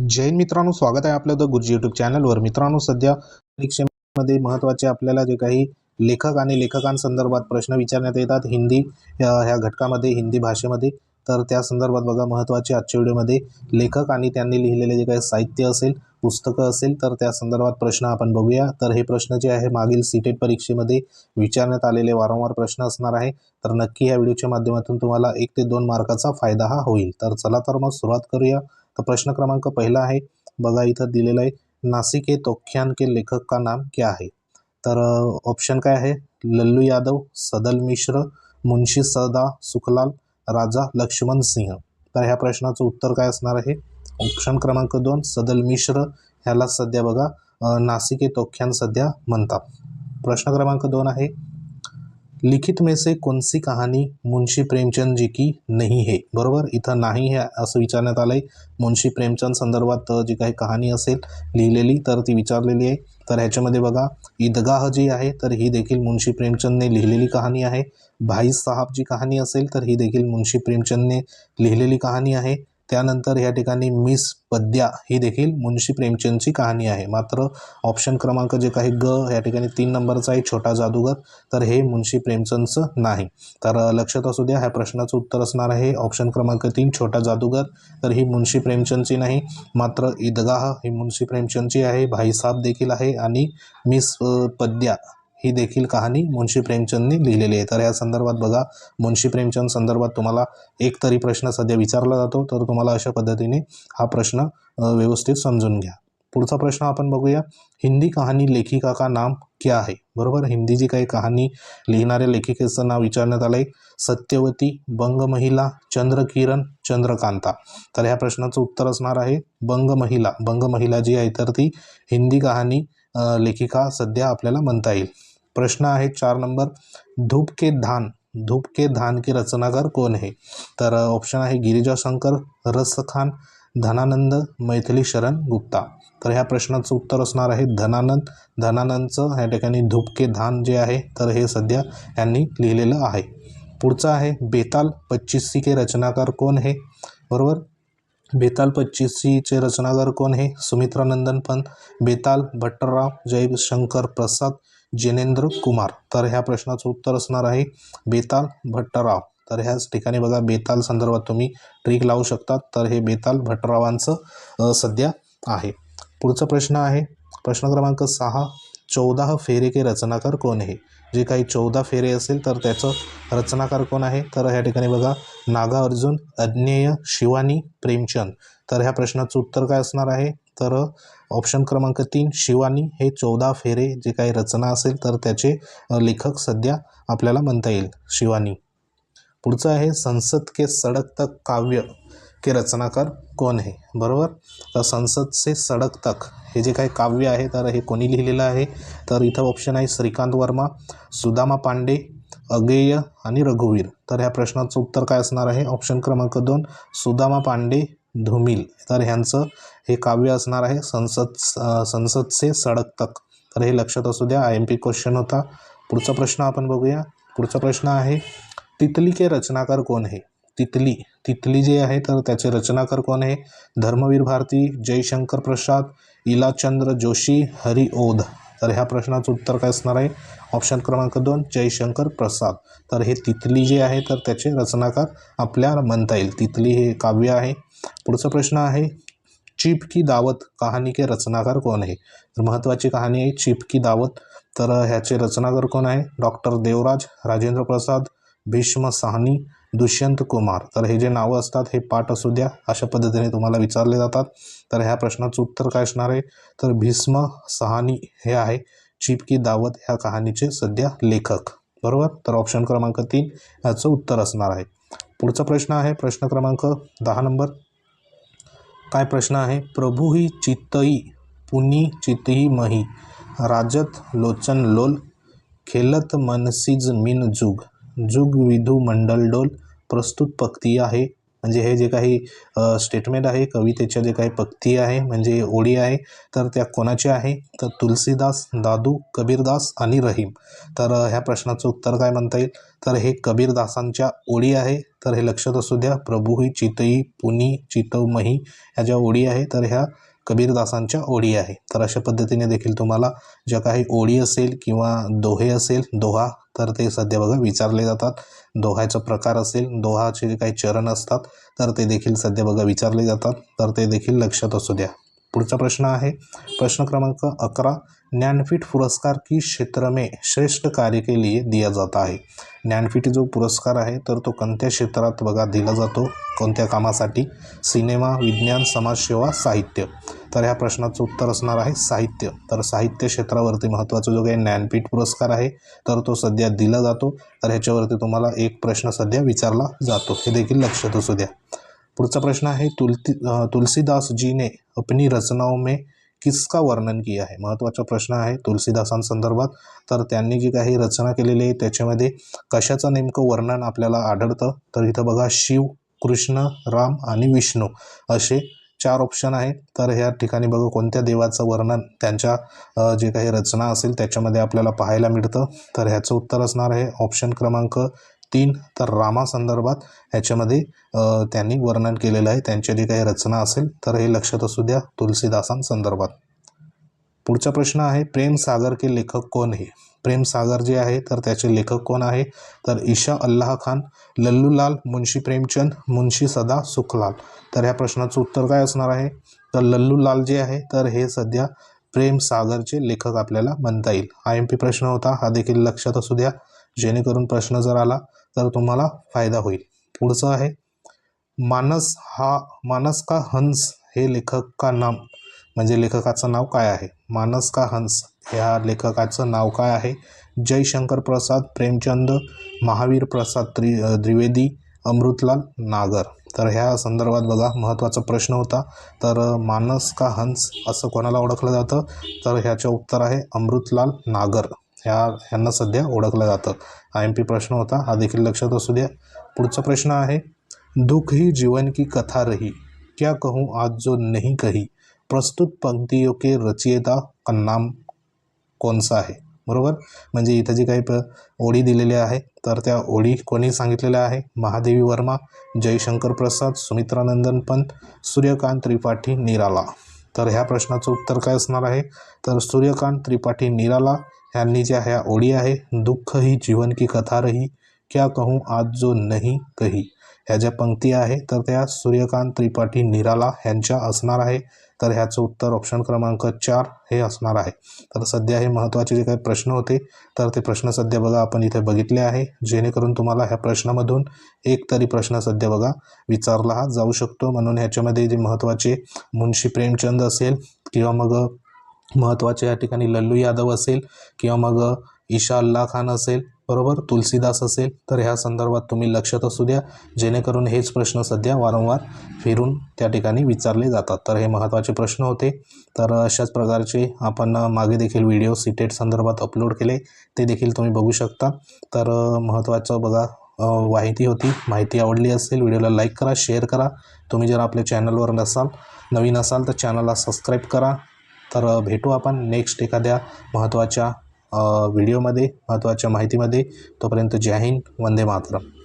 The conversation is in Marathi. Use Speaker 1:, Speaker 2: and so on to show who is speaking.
Speaker 1: जैन मित्रांनो स्वागत आहे आपलं द गुरुजी यूट्यूब चॅनलवर मित्रांनो सध्या परीक्षेमध्ये महत्त्वाचे आपल्याला जे काही लेखक आणि लेखकांसंदर्भात प्रश्न विचारण्यात येतात हिंदी ह्या घटकामध्ये हिंदी भाषेमध्ये. तर त्या संदर्भात बघा महत्त्वाचे आजच्या व्हिडिओमध्ये लेखक आणि त्यांनी लिहिलेले जे काही साहित्य असेल पुस्तकं असेल तर त्या संदर्भात प्रश्न आपण बघूया. तर हे प्रश्न जे आहे मागील सीटेट परीक्षेमध्ये विचारण्यात आलेले वारंवार प्रश्न असणार आहे. तर नक्की या व्हिडिओच्या माध्यमातून तुम्हाला एक ते दोन मार्काचा फायदा हा होईल. तर चला तर मग सुरुवात करूया. तर प्रश्न क्रमांक पहिला आहे. बघा इथं दिलेलं आहे नासिक हे तोख्यान के लेखक का नाम क्या आहे? तर ऑप्शन काय आहे? लल्लू यादव सदल मिश्र मुंशी सदा सुखलाल राजा लक्ष्मण सिंह. तर ह्या प्रश्नाचं उत्तर काय असणार आहे? ऑप्शन क्रमांक दोन सदल मिश्र. ह्याला सध्या बघा नासिके तोख्यान सध्या म्हणतात. प्रश्न क्रमांक दोन आहे लिखित में से कौन सी कहानी मुंशी प्रेमचंद जी की नहीं है? बरोबर? इथं नाही हे असं विचारण्यात आलं आहे मुंशी प्रेमचंद संदर्भात जी काही कहाणी असेल लिहिलेली तर ती विचारलेली आहे. तर ह्याच्यामध्ये बघा ईदगाह जी आहे तर ही देखील मुंशी प्रेमचंदने लिहिलेली कहाणी आहे. भाई साहब जी कहाणी असेल तर ही देखील मुंशी प्रेमचंदने लिहिलेली कहाणी आहे. त्यानंतर या ठिकाणी मिस पद्या ही देखील मुंशी प्रेमचंदची कहाणी आहे. मात्र ऑप्शन क्रमांक जे काही ग या ठिकाणी तीन नंबरचा आहे छोटा जादूगर तर हे मुंशी प्रेमचंदचं नाही. तर लक्षात असू द्या ह्या प्रश्नाचं उत्तर असणार आहे. ऑप्शन क्रमांक तीन छोटा जादूगर तर ही मुंशी प्रेमचंदची नाही. मात्र ईदगाह ही मुंशी प्रेमचंदची आहे भाईसाब देखील आहे आणि मिस पद्या ही देखील कहाणी मुंशी प्रेमचंदने लिहिलेली आहे. तर या संदर्भात बघा मुंशी प्रेमचंद संदर्भात तुम्हाला एक तरी प्रश्न सध्या विचारला जातो. तर तुम्हाला अशा पद्धतीने हा प्रश्न व्यवस्थित समजून घ्या. पुढचा प्रश्न आपण बघूया. हिंदी कहाणी लेखिका का नाम क्या आहे बरोबर? हिंदी जी काही कहाणी लिहिणाऱ्या लेखिकेचं नाव विचारण्यात आलं आहे सत्यवती बंगमहिला चंद्रकिरण चंद्रकांता. तर ह्या प्रश्नाचं उत्तर असणार आहे बंग महिला बंग महिला जी आहे तर ती हिंदी कहाणी लेखिका सध्या आपल्याला म्हणता येईल. प्रश्न आहे चार नंबर. धूप के धान धूप के धान के रचनाकार कोण है तर ऑप्शन आहे गिरिजा शंकर रसखान धनानंद मैथिली शरण गुप्ता. तर ह्या प्रश्नाचं उत्तर असणार आहे धनानंद. धनानंदचं ह्या ठिकाणी धूप के धान जे आहे तर हे सध्या यांनी लिहिलेलं आहे. पुढचं आहे बेताल पच्चीसी के रचनाकार कोण हे बरोबर? बेताल पच्चीसीचे रचनाकार कोण आहे? सुमित्रानंदन पंत बेताल भट्टराव जयशंकर प्रसाद जिनेंद्र कुमार. तर ह्या प्रश्नाचं उत्तर असणार आहे बेताल भट्टराव. तर ह्याच ठिकाणी बघा बेताल संदर्भात तुम्ही ट्रिक लावू शकतात. तर हे बेताल भट्टरावांचं सध्या आहे. पुढचा प्रश्न आहे. प्रश्न क्रमांक सहा चौदा फेरे के रचनाकार कोण आहे? जे काही चौदा फेरे असेल तर त्याचं रचनाकार कोण आहे? तर ह्या ठिकाणी बघा नागा अर्जुन अज्ञेय शिवानी प्रेमचंद. तर ह्या प्रश्नाचं उत्तर काय असणार आहे? तर ऑप्शन क्रमांक तीन शिवानी. हे चौदा फेरे जे काही रचना असेल तर त्याचे लेखक सध्या आपल्याला म्हणता येईल शिवानी. पुढचं आहे संसद के सडक तक काव्य के रचनाकार कोण आहे? बरोबर? तर संसद से सडक तक हे जे काही काव्य आहे तर हे कोणी लिहिलेलं आहे? तर इथं ऑप्शन आहे श्रीकांत वर्मा सुदामा पांडे अगेय आणि रघुवीर. तर ह्या प्रश्नाचं उत्तर काय असणार आहे? ऑप्शन क्रमांक दोन सुदामा पांडे धुमिल. तर ह्यांचं हे काव्य असणार आहे संसद संसद से सडक तक. तर हे लक्षात असू द्या आय एम पी क्वेश्चन होता. पुढचा प्रश्न आपण बघूया. पुढचा प्रश्न आहे तितली के रचनाकार कोण आहे तितली. तितली जे आहे तर त्याचे रचनाकार कोण आहे धर्मवीर भारती जयशंकर प्रसाद इलाचंद्र जोशी हरी ओध. तर ह्या प्रश्नाचं उत्तर काय असणार आहे? ऑप्शन क्रमांक दोन जयशंकर प्रसाद. तर हे तितली जे आहे तर त्याचे रचनाकार आपल्याला म्हणता येईल. तितली हे काव्य आहे. पुढचा प्रश्न आहे चिप की दावत कहाणी के रचनाकार कोण आहे? तर महत्त्वाची कहाणी आहे चिप की दावत. तर ह्याचे रचनाकार कोण आहे? डॉक्टर देवराज राजेंद्र प्रसाद भीष्म साहनी दुष्यंत कुमार. तर हे जे नावं असतात हे पाठ असू द्या. अशा पद्धतीने तुम्हाला विचारले जातात. तर ह्या प्रश्नाचं उत्तर काय असणार आहे? तर भीष्म सहानी हे आहे चिप की दावत ह्या कहाणीचे सध्या लेखक. बरोबर? तर ऑप्शन क्रमांक तीन ह्याचं उत्तर असणार आहे. पुढचा प्रश्न आहे प्रश्न क्रमांक दहा नंबर. काय प्रश्न आहे? प्रभू ही चित्तई पुनी चितई मही राजत लोचन लोल खेलत मनसीज मिन जुग जुग विधू मंडल डोल प्रस्तुत पक्ती आहे म्हणजे हे जे काही स्टेटमेंट आहे कवितेच्या जे काही पक्ती आहे म्हणजे ओळी आहे तर त्या कोणाच्या आहे? तर तुलसीदास दादू कबीरदास आणि रहीम. तर ह्या प्रश्नाचं उत्तर काय म्हणता येईल? तर हे कबीरदासांच्या ओळी आहे तर हे लक्षात असू द्या प्रभू ही चितई पुनी चितवमही ह्या ज्या ओळी आहे तर ह्या कबीरदासांच्या ओळी आहे. तर अशा पद्धतीने देखील तुम्हाला ज्या काही ओळी असेल किंवा दोहे असेल दोहा तर ते सध्या बघा विचारले जातात. दोहाचा प्रकार असेल दोहाचे जे काही चरण असतात तर ते देखील सध्या बघा विचारले जातात. तर ते देखील लक्षात असू द्या. पुढचा प्रश्न आहे. प्रश्न क्रमांक अकरा ज्ञानपीठ पुरस्कार की क्षेत्र में श्रेष्ठ कार्य के लिए दिया जाता है ज्ञानपीठ जो पुरस्कार आहे तर तो कोणत्या क्षेत्रात बघा दिला जातो? कोणत्या कामासाठी? सिनेमा विज्ञान समाजसेवा साहित्य. तर ह्या प्रश्नाचं उत्तर असणार आहे साहित्य. तर साहित्य क्षेत्रावरती महत्त्वाचा जो काही ज्ञानपीठ पुरस्कार आहे तर तो सध्या दिला जातो. तर ह्याच्यावरती तुम्हाला एक प्रश्न सध्या विचारला जातो. हे देखील लक्षात असू द्या. पुढचा प्रश्न आहे तुलती तुलसीदासजीने तुलसीदास अपनी रचनाओं में किसका वर्णन किया आहे? महत्त्वाचा प्रश्न आहे तुलसीदासांसंदर्भात. तर त्यांनी जी काही रचना केलेली आहे त्याच्यामध्ये कशाचं नेमकं वर्णन आपल्याला आढळतं? तर इथं बघा शिव कृष्ण राम आणि विष्णू असे चार ऑप्शन आहे तर ह्या ठिकाणी बघा कोणत्या देवाचं वर्णन त्यांच्या जे काही रचना असेल त्याच्यामध्ये आपल्याला पाहायला मिळतं. तर ह्याचं उत्तर असणार आहे ऑप्शन क्रमांक तीन. तर रामासंदर्भात ह्याच्यामध्ये त्यांनी वर्णन केलेलं आहे. त्यांच्या जी काही रचना असेल तर हे लक्षात असू द्या. तुलसीदासांसंदर्भात पुढचा प्रश्न आहे प्रेम सागर के लेखक कोण आहे प्रेम सागर जे आहे तर त्याचे लेखक कोण आहे? तर ईशा अल्लाह खान लल्लूलाल मुन्शी प्रेमचंद मुन्शी सदा सुखलाल. तर ह्या प्रश्नाचं उत्तर काय असणार आहे? तर लल्लूलाल जे आहे तर हे सध्या प्रेम सागरचे लेखक आपल्याला म्हणता येईल. आय एम पी प्रश्न होता हा देखील लक्षात असू द्या. जेणेकरून प्रश्न जर आला तर तुम्हाला फायदा होईल. पुढचं आहे मानस हा मानस का हंस हे लेखक का नाम म्हणजे लेखकाचं नाव काय आहे? मानस का हंस. ह्या लेखकाचं नाव काय आहे? जयशंकर प्रसाद प्रेमचंद महावीर प्रसाद त्रि द्विवेदी अमृतलाल नागर. तर ह्या संदर्भात बघा महत्त्वाचा प्रश्न होता. तर मानस का हंस असं कोणाला ओळखलं जातं? तर ह्याचं उत्तर आहे अमृतलाल नागर. ह्या ह्यांना सध्या ओळखलं जातं. आय एम पी प्रश्न होता. हा देखील लक्षात असू द्या. पुढचा प्रश्न आहे दुःख ही जीवन की कथा रही? क्या कहूँ आज जो नहीं कही? प्रस्तुत पंक्तियों के रचयिता का नाम कोणसा आहे? बरोबर? म्हणजे इथं जी काही प ओळी दिलेल्या आहे तर त्या ओळी कोणी सांगितलेल्या आहे? महादेवी वर्मा जयशंकर प्रसाद सुमित्रानंदन पंत सूर्यकांत त्रिपाठी निराला. तर ह्या प्रश्नाचं उत्तर काय असणार आहे? तर सूर्यकांत त्रिपाठी निराला ह्यांनी ज्या ह्या ओळी आहे दुःख ही जीवन की कथा रही क्या कहूँ आज जो नहीं कही. ह्या ज्या पंक्ती आहे तर त्या सूर्यकांत त्रिपाठी निराला ह्यांच्या असणार आहे. तर ह्याचं उत्तर ऑप्शन क्रमांक चार हे असणार आहे. तर सध्या हे महत्त्वाचे जे काही प्रश्न होते तर ते प्रश्न सध्या बघा आपण इथे बघितले आहे. जेणेकरून तुम्हाला ह्या प्रश्नामधून एक तरी प्रश्न सध्या बघा विचारला हा जाऊ शकतो. म्हणून ह्याच्यामध्ये जे महत्त्वाचे मुंशी प्रेमचंद असेल किंवा मग महत्त्वाचे या ठिकाणी लल्लू यादव असेल किंवा मग ईशा अल्ला खान असेल बरोबर? तुलसीदास असेल तर ह्या संदर्भात तुम्ही लक्षात असू द्या. जेणेकरून हेच प्रश्न सध्या वारंवार फिरून त्या ठिकाणी विचारले जातात. तर हे महत्त्वाचे प्रश्न होते. तर अशाच प्रकारचे आपण मागे देखील व्हिडिओ सिटेट संदर्भात अपलोड केले ते देखील तुम्ही बघू शकता. तर महत्त्वाचं बघा माहिती होती. माहिती आवडली असेल व्हिडिओला लाईक करा शेअर करा. तुम्ही जर आपल्या चॅनलवर नसाल नवीन असाल तर चॅनलला सबस्क्राईब करा. तर भेटू आपण नेक्स्ट एखाद्या महत्त्वाच्या व्हिडिओमध्ये महत्त्वाच्या माहितीमध्ये. तोपर्यंत जय हिंद वंदे मातरम.